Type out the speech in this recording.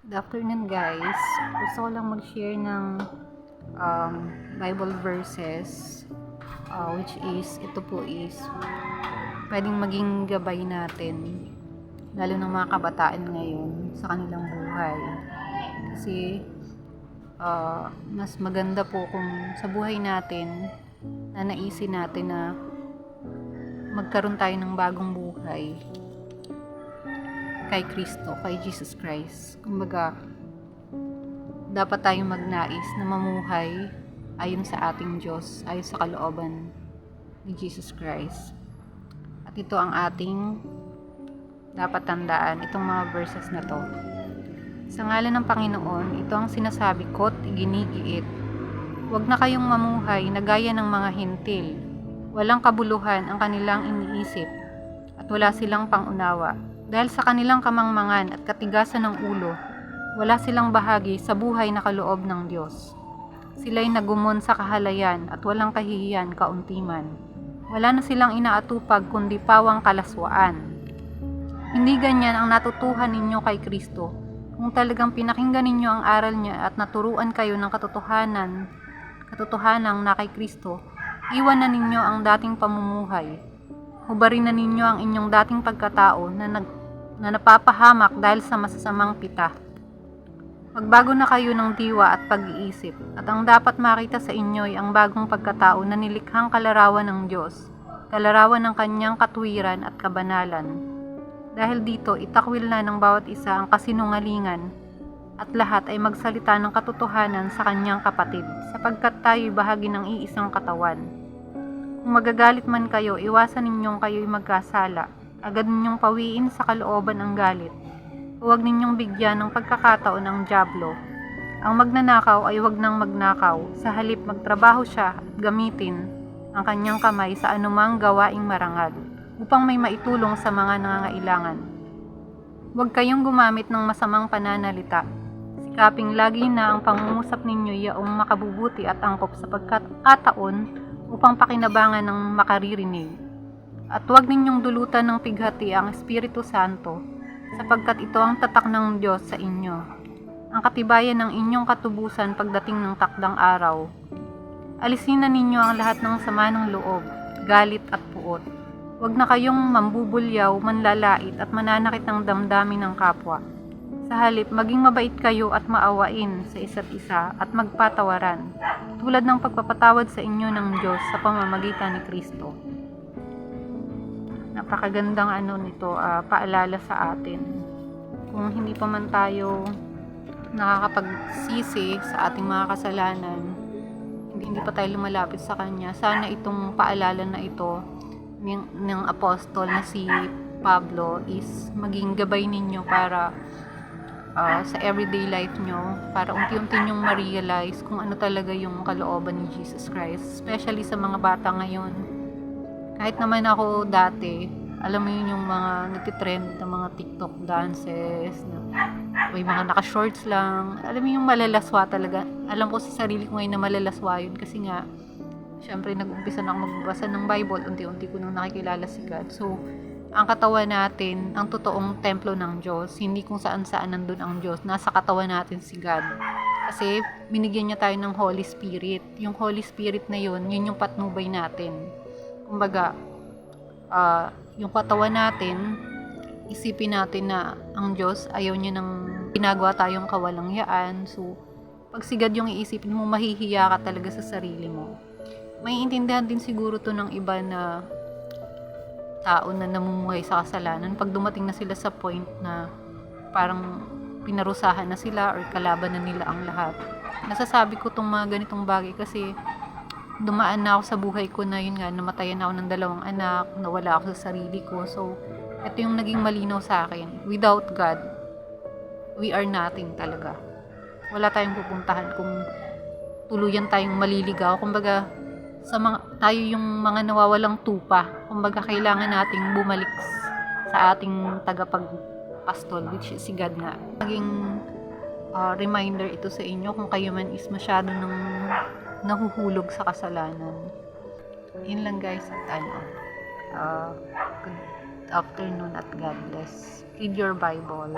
Good afternoon guys. Gusto ko lang mag-share ng um, Bible verses uh, which is, ito po is pwedeng maging gabay natin lalo ng mga kabataan ngayon sa kanilang buhay. Kasi uh, mas maganda po kung sa buhay natin na naisin natin na magkaroon tayo ng bagong buhay kay Kristo, kay Jesus Christ. Kumbaga, dapat tayong magnais na mamuhay ayon sa ating Diyos, ayon sa kalooban ni Jesus Christ. At ito ang ating dapat tandaan, itong mga verses na to. Sa ngalan ng Panginoon, ito ang sinasabi ko't iginigiit. Huwag na kayong mamuhay na gaya ng mga hintil. Walang kabuluhan ang kanilang iniisip at wala silang pangunawa dahil sa kanilang kamangmangan at katigasan ng ulo, wala silang bahagi sa buhay na kaloob ng Diyos. Sila'y nagumon sa kahalayan at walang kahihiyan kauntiman. Wala na silang inaatupag kundi pawang kalaswaan. Hindi ganyan ang natutuhan ninyo kay Kristo. Kung talagang pinakinggan ninyo ang aral niya at naturuan kayo ng katotohanan, katotohanang na kay Kristo, iwan na ninyo ang dating pamumuhay. Hubarin na ninyo ang inyong dating pagkatao na nag na napapahamak dahil sa masasamang pita. Magbago na kayo ng diwa at pag-iisip, at ang dapat makita sa inyo ay ang bagong pagkatao na nilikhang kalarawan ng Diyos, kalarawan ng kanyang katwiran at kabanalan. Dahil dito, itakwil na ng bawat isa ang kasinungalingan, at lahat ay magsalita ng katotohanan sa kanyang kapatid, sapagkat tayo'y bahagi ng iisang katawan. Kung magagalit man kayo, iwasan ninyong kayo'y magkasala, agad ninyong pawiin sa kalooban ang galit. Huwag ninyong bigyan ng pagkakataon ng jablo. Ang magnanakaw ay huwag nang magnakaw, sa halip magtrabaho siya at gamitin ang kanyang kamay sa anumang gawaing marangal, upang may maitulong sa mga nangangailangan. Huwag kayong gumamit ng masamang pananalita. Sikaping lagi na ang pangungusap ninyo yaong makabubuti at angkop sapagkat kataon upang pakinabangan ng makaririnig at huwag ninyong dulutan ng pighati ang Espiritu Santo, sapagkat ito ang tatak ng Diyos sa inyo, ang katibayan ng inyong katubusan pagdating ng takdang araw. Alisin na ninyo ang lahat ng sama ng loob, galit at puot. Huwag na kayong mambubulyaw, manlalait at mananakit ng damdamin ng kapwa. Sa halip, maging mabait kayo at maawain sa isa't isa at magpatawaran, tulad ng pagpapatawad sa inyo ng Diyos sa pamamagitan ni Kristo napakagandang ano nito, uh, paalala sa atin. Kung hindi pa man tayo nakakapagsisi sa ating mga kasalanan, hindi, hindi pa tayo lumalapit sa Kanya, sana itong paalala na ito ng, ng apostol na si Pablo is maging gabay ninyo para uh, sa everyday life nyo, para unti-unti nyong ma-realize kung ano talaga yung kalooban ni Jesus Christ, especially sa mga bata ngayon kahit naman ako dati, alam mo yun yung mga nagtitrend na mga TikTok dances, na may mga naka-shorts lang. Alam mo yung malalaswa talaga. Alam ko sa sarili ko ngayon na malalaswa yun kasi nga, syempre nag-umpisa na ako magbasa ng Bible, unti-unti ko nang nakikilala si God. So, ang katawan natin, ang totoong templo ng Diyos, hindi kung saan-saan nandun ang Diyos, nasa katawan natin si God. Kasi binigyan niya tayo ng Holy Spirit. Yung Holy Spirit na yun, yun yung patnubay natin kumbaga, uh, yung katawan natin, isipin natin na ang Diyos ayaw niya ng ginagawa tayong kawalangyaan. So, pag sigad yung iisipin mo, mahihiya ka talaga sa sarili mo. May intindihan din siguro to ng iba na tao na namumuhay sa kasalanan. Pag dumating na sila sa point na parang pinarusahan na sila or kalaban na nila ang lahat. Nasasabi ko tong mga ganitong bagay kasi dumaan na ako sa buhay ko na yun nga, namatayan na ako ng dalawang anak, nawala ako sa sarili ko. So, ito yung naging malinaw sa akin. Without God, we are nothing talaga. Wala tayong pupuntahan kung tuluyan tayong maliligaw. Kumbaga, sa mga, tayo yung mga nawawalang tupa. Kumbaga, kailangan nating bumalik sa ating tagapagpastol, which is si God nga. Naging uh, reminder ito sa inyo kung kayo man is masyado ng nahuhulog sa kasalanan. Yun lang guys at ano. Uh, good afternoon at God bless. Read your Bible.